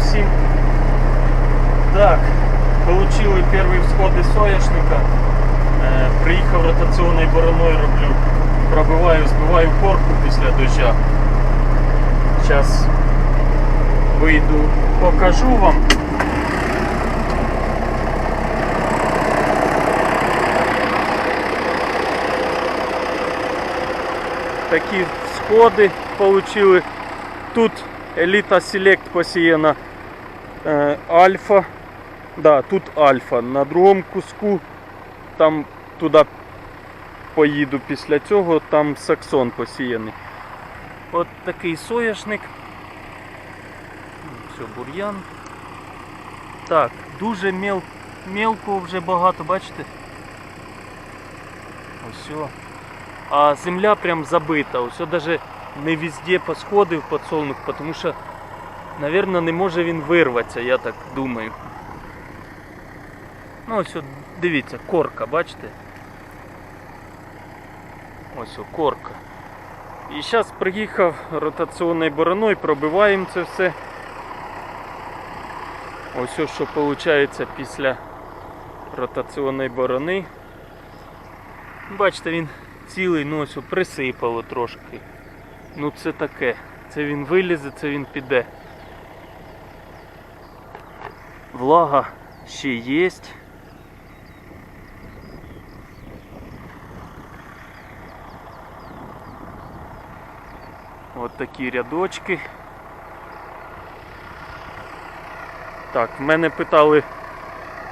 всім. Так, получили первые всходы соняшника. Е, приїхав ротаційною бороною роблю. Пробиваю, збиваю корку після доща. Зараз вийду, покажу вам. Такі сходи получили. Тут Еліта Селект посіяна Альфа. Да, тут Альфа. На другому куску там туди поїду після цього, там Саксон посіяний. От такий соняшник. Все, бур'ян. Так, дуже мел... мелкого вже багато, бачите? Ось. А земля прям забита. Ось даже не везде посходив подсолнух, тому що, мабуть, не може він вирватися, я так думаю. Ну ось от, дивіться, корка, бачите? Ось о, корка. І зараз приїхав ротаційною бороною, пробиваємо це все. Ось ось що виходить після ротаційної борони. Бачите, він цілий, ну ось о, присипало трошки. Ну це таке. Це він вилізе, це він піде. Влага ще є. От такі рядочки. Так, в мене питали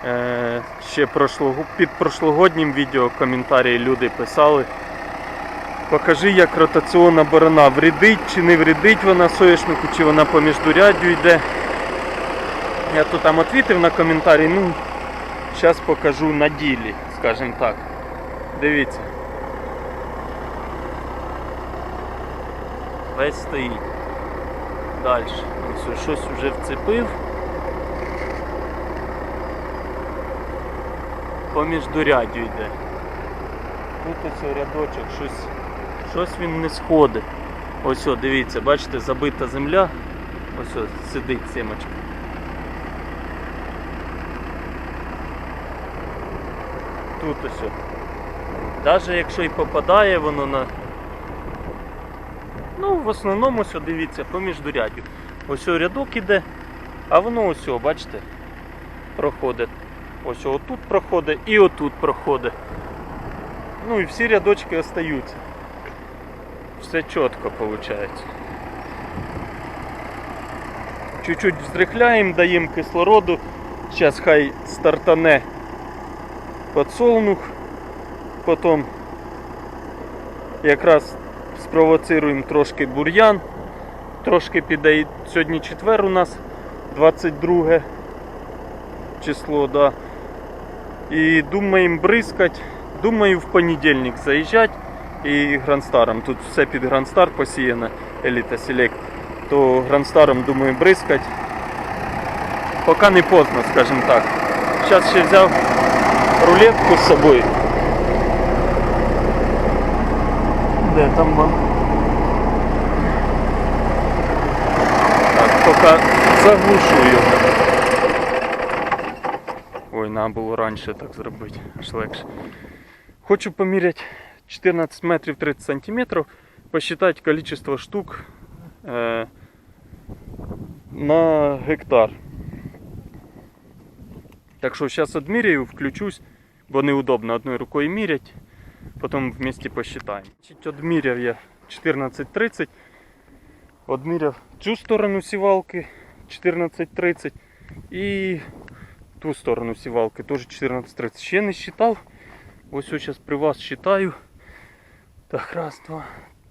е, ще прошлого, під прошлогоднім відео коментарі люди писали. Покажи, як ротаційна борона вредить чи не вредить вона соняшнику, чи вона по міждуряддю йде. Я тут там відповів на коментарі, ну, зараз покажу на ділі, скажімо так. Дивіться. Весь стоїть. Далі. Ось щось вже вцепив. По міждуряддю йде. Тут ось рядочок, щось, щось він не сходить. Ось, дивіться, бачите, забита земля. Ось о, сидить сімочка. Тут ось. Навіть якщо і попадає воно на. Ну, в основному ось, дивіться, по міждурядю. Ось рядок іде, а воно ось, бачите, проходить. Ось отут проходить і отут проходить. Ну і всі рядочки остаються. Все чітко виходить. Чуть-чуть вздрихляємо, даємо кислороду. Зараз хай стартане подсолнух. Потім якраз спровоцируємо трошки бур'ян. Трошки піде. Сьогодні четвер у нас 22 число, да. І думаємо бризкать. Думаю в понедільник заїжджати і Грандстаром. Тут все під Грандстар посіяно, Еліта Селект. То Грандстаром думаю бризкать. Поки не поздно, скажімо так. Зараз ще взяв рулетку з собою. Де там вам? Так, поки заглушу його. Ой, треба було раніше так зробити, аж легше. Хочу поміряти 14 метрів 30 сантиметрів, посчитать количество штук е, на гектар. Так що зараз відміряю, включусь, бо неудобно одною рукою міряти, потім вместе посчитаємо. Одміряв я 14.30, одміряв цю сторону сівалки 14.30 і ту сторону сівалки теж 14.30. Ще не считав. Ось зараз при вас считаю. Так, раз, два,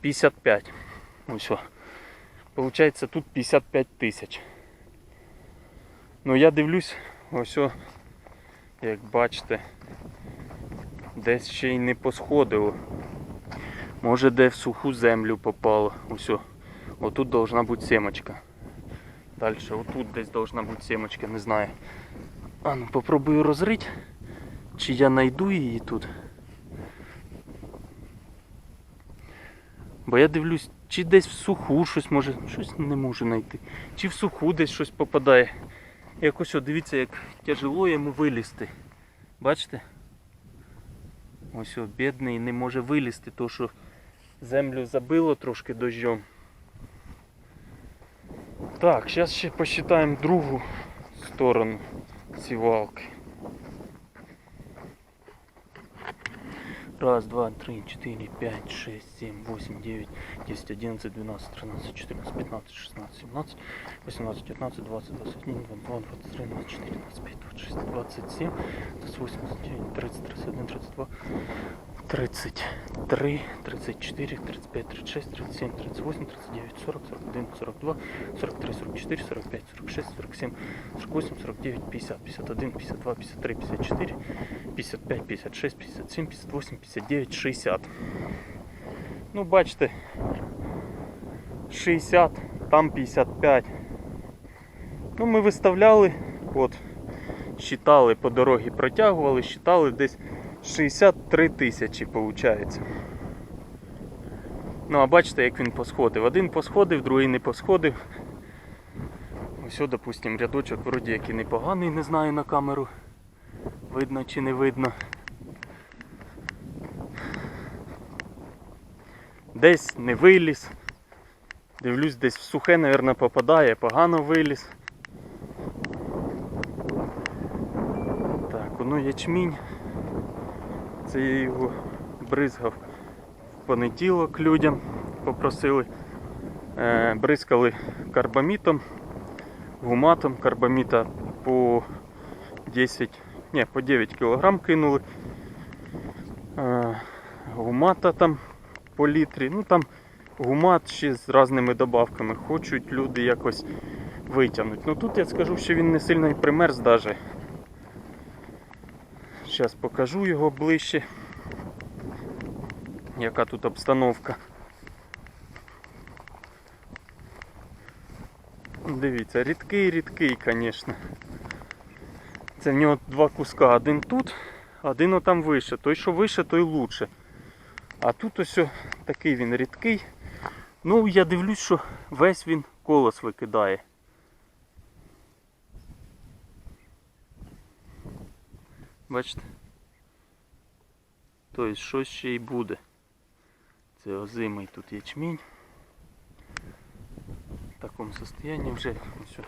55. Ну все. Получается тут 55 тысяч. Ну я дивлюсь, ось, як бачите, десь ще й не посходило. Може де в суху землю попало. Ось. Отут должна бути семочка. Далі, отут десь должна бути семочка, не знаю. А ну попробую розрити. Чи я знайду її тут. Бо я дивлюсь, чи десь в суху щось може, щось не можу знайти. Чи в суху десь щось попадає. Якось о, дивіться, як тяжело йому вилізти. Бачите? Ось о, бідний не може вилізти, тому що землю забило трошки дощом. Так, зараз ще посчитаємо другу сторону сівалки. Раз, два, три, четыре, пять, шесть, семь, восемь, девять, десять, одиннадцать, двенадцать, тринадцать, четырнадцать, пятнадцать, шестнадцать, семнадцать, восемнадцать, девятнадцать, двадцать, двадцать один, двадцать два, двадцать три, двадцать четыре, двадцать пять, двадцать шесть, двадцать семь, двадцать восемь, двадцать девять, тридцать, тридцать один, тридцать два, тридцать три, тридцать четыре, тридцать пять, тридцать шесть, тридцать семь, тридцать восемь, тридцать девять, сорок, сорок один, сорок два, сорок три, сорок четыре, сорок пять, сорок шесть, сорок семь, сорок восемь, сорок девять, пятьдесят, пятьдесят один, пятьдесят два, пятьдесят три, пятьдесят четыре, 55, 56, 57, 58, 59, 60. Ну, бачите, 60, там 55. Ну, ми виставляли, от, считали по дорозі, протягували, считали десь 63 тисячі, виходить. Ну, а бачите, як він посходив. Один посходив, другий не посходив. Ось, допустим, рядочок вроді як і непоганий, не знаю на камеру. Видно чи не видно. Десь не виліз. Дивлюсь, десь в сухе, мабуть, попадає, погано виліз. Так, воно ячмінь. Це я його бризгав в понеділок людям. Попросили. Е, бризкали карбамітом, гуматом карбаміта по 10 ні, по 9 кг кинули. Е, гумата там по літрі. Ну там гумат ще з різними добавками. Хочуть люди якось витягнути. Ну тут я скажу, що він не сильно і примерз даже. Зараз покажу його ближче. Яка тут обстановка. Дивіться, рідкий, рідкий, звісно. Це в нього два куска. Один тут, один отам вище. Той, що вище, той лучше. А тут ось такий він рідкий. Ну, я дивлюсь, що весь він колос викидає. Бачите? Тобто щось ще й буде. Це озимий тут ячмінь. В такому состоянии вже ось. о,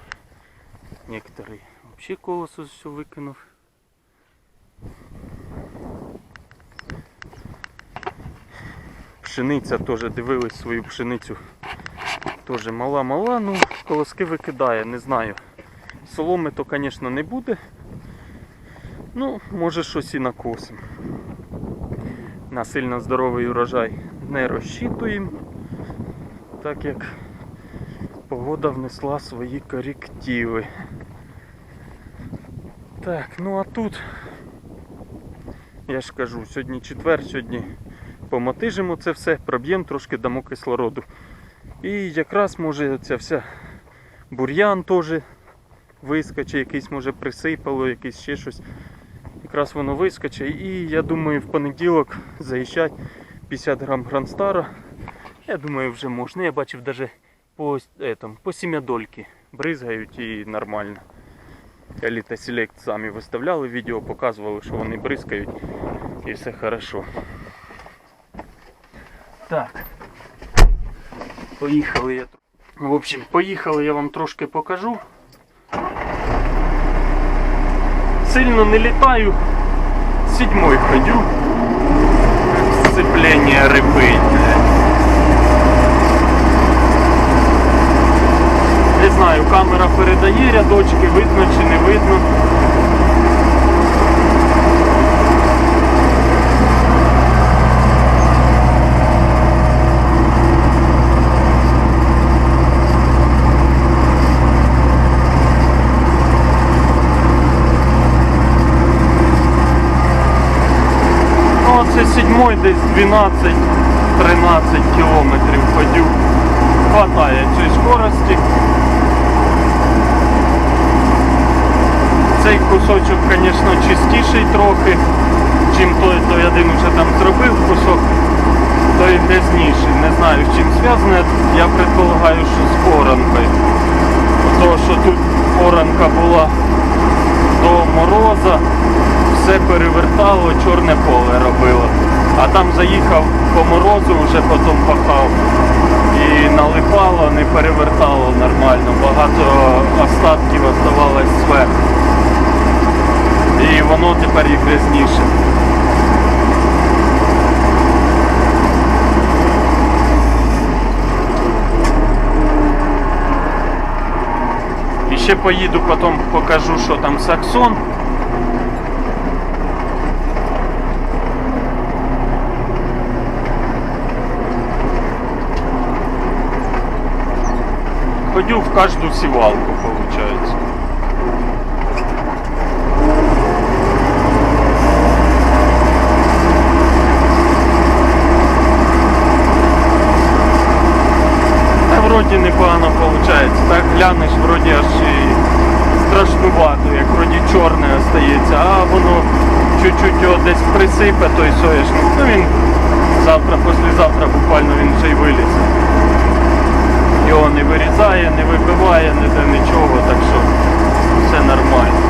Некоторые вообще все викинув. Пшениця теж дивились свою пшеницю. Теж мала-мала, ну колоски викидає, не знаю. Соломи то, звісно, не буде. Ну, може щось і накосимо. На сильно здоровий урожай не розчитуємо, так як погода внесла свої корективи. Так, ну а тут, я ж кажу, сьогодні четвер, сьогодні помотижимо це все, проб'ємо трошки дамо кислороду. І якраз може ця вся бур'ян теж вискочить, якийсь може присипало, якийсь ще щось. Якраз воно вискочить. І я думаю в понеділок заїжджать 50 грам гранстара. Я думаю вже можна. Я бачив навіть по, этом, по сім'ядольки бризгають і нормально. Еліта Селект самі виставляли відео, показували, що вони бризкають і все хорошо. Так. Поїхали я. В общем, поїхали, я вам трошки покажу. Сильно не літаю. Седьмой ходю. Сцепление рыбы. Не знаю, камера передає рядочки, видно чи не видно. Зимою десь 12-13 кілометрів ходю. Хватає цієї скорості. Цей кусочок, звісно, чистіший трохи, чим той, той один вже там зробив кусок, той грязніший. Не знаю з чим зв'язане. Я предполагаю, що з оранкою. Тому що тут оранка була до мороза, все перевертало, чорне поле робило. А там заїхав по морозу, вже потім пахав. І налипало, не перевертало нормально. Багато остатків оставалось зверху. І воно тепер і грязніше. І ще поїду, потім покажу, що там саксон. Ходю в каждую сівалку, получается. Та вроді непогано виходить. Так глянеш, вроді аж і страшнувато, як вроді чорне остається, а воно чуть-чуть його десь присипе, той соєшник. Ну він завтра, післязавтра буквально він вже й вилізе. Його не вирізає, не вибиває, ніде нічого, так що все нормально.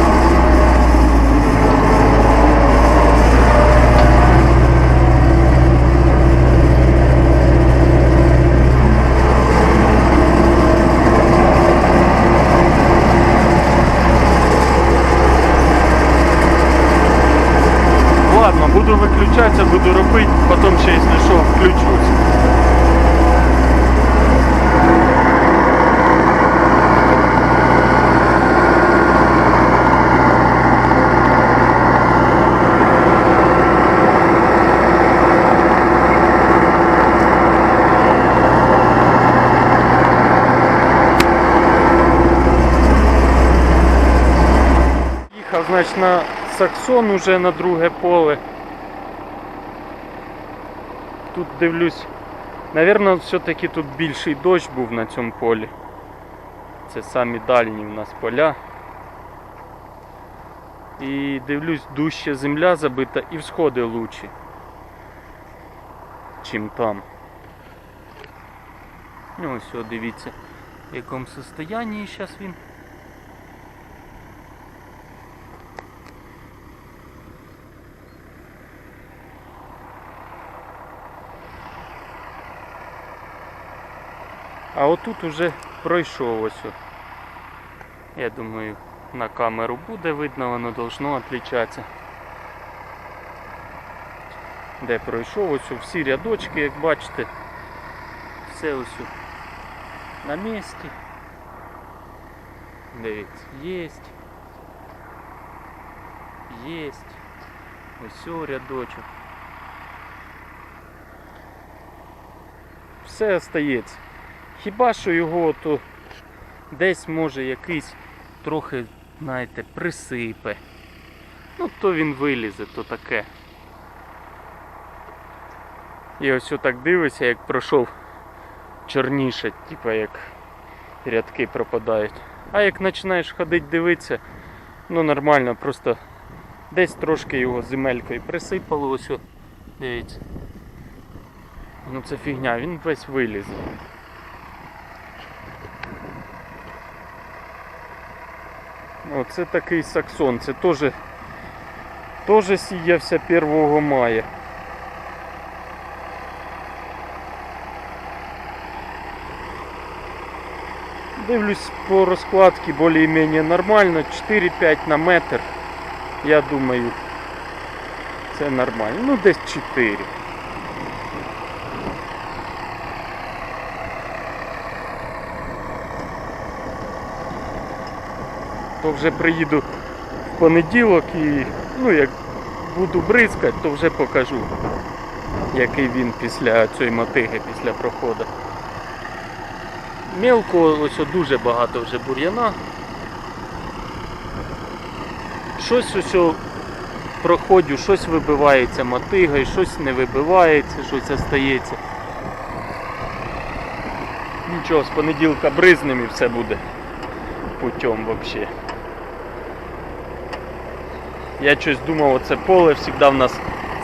Ладно, буду виключатися, буду робити, потім ще, якщо що, включусь. Їхав, значить, на Саксон уже на друге поле. Тут дивлюсь, Навірно, все-таки тут більший дощ був на цьому полі. Це самі дальні в нас поля. І дивлюсь, дужче земля забита і всходи лучші, чим там. Ну ось, дивіться, в якому состоянні зараз він. А отут уже пройшов ось. Я думаю, на камеру буде видно, воно должно відлічатися. Де пройшов ось всі рядочки, як бачите, все ось на місці. Дивіться, єсть. Єсть. Ось рядочок. Все остається. Хіба що його то десь може якийсь трохи, знаєте, присипе. Ну то він вилізе, то таке. І ось так дивишся, як пройшов чорніше, типа як рядки пропадають. А як починаєш ходити дивитися, ну нормально, просто десь трошки його земелькою присипало, ось о, дивіться. Ну це фігня, він весь вилізе. Оце такий саксон, це теж теж сіявся 1 мая. Дивлюсь по розкладці більш-менш нормально, 4-5 на метр. Я думаю, це нормально. Ну десь 4. То вже приїду в понеділок і ну як буду бризкати, то вже покажу, який він після цієї мотиги, після проходу. Мелко ось дуже багато вже бур'яна. Щось ось проходжу, щось вибивається мотигою, щось не вибивається, щось остається. Нічого, з понеділка бризнем і все буде путем взагалі. Я щось думав, оце поле завжди в нас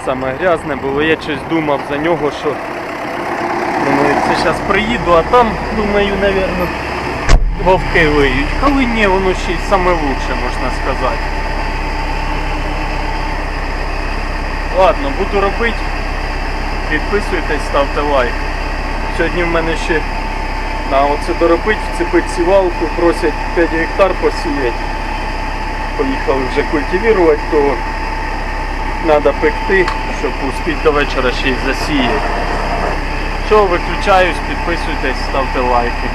саме грязне було. Я щось думав за нього, що думаю, це зараз приїду, а там, думаю, напевно, вовки виють. Коли ні, воно ще й саме лучше, можна сказати. Ладно, буду робити. Підписуйтесь, ставте лайк. Сьогодні в мене ще на оце доробити, вцепити сівалку, просять 5 гектар посіяти. Поїхали вже культивувати, то треба пекти, щоб успіти до вечора ще й засіяти. Що, виключаюсь, підписуйтесь, ставте лайки.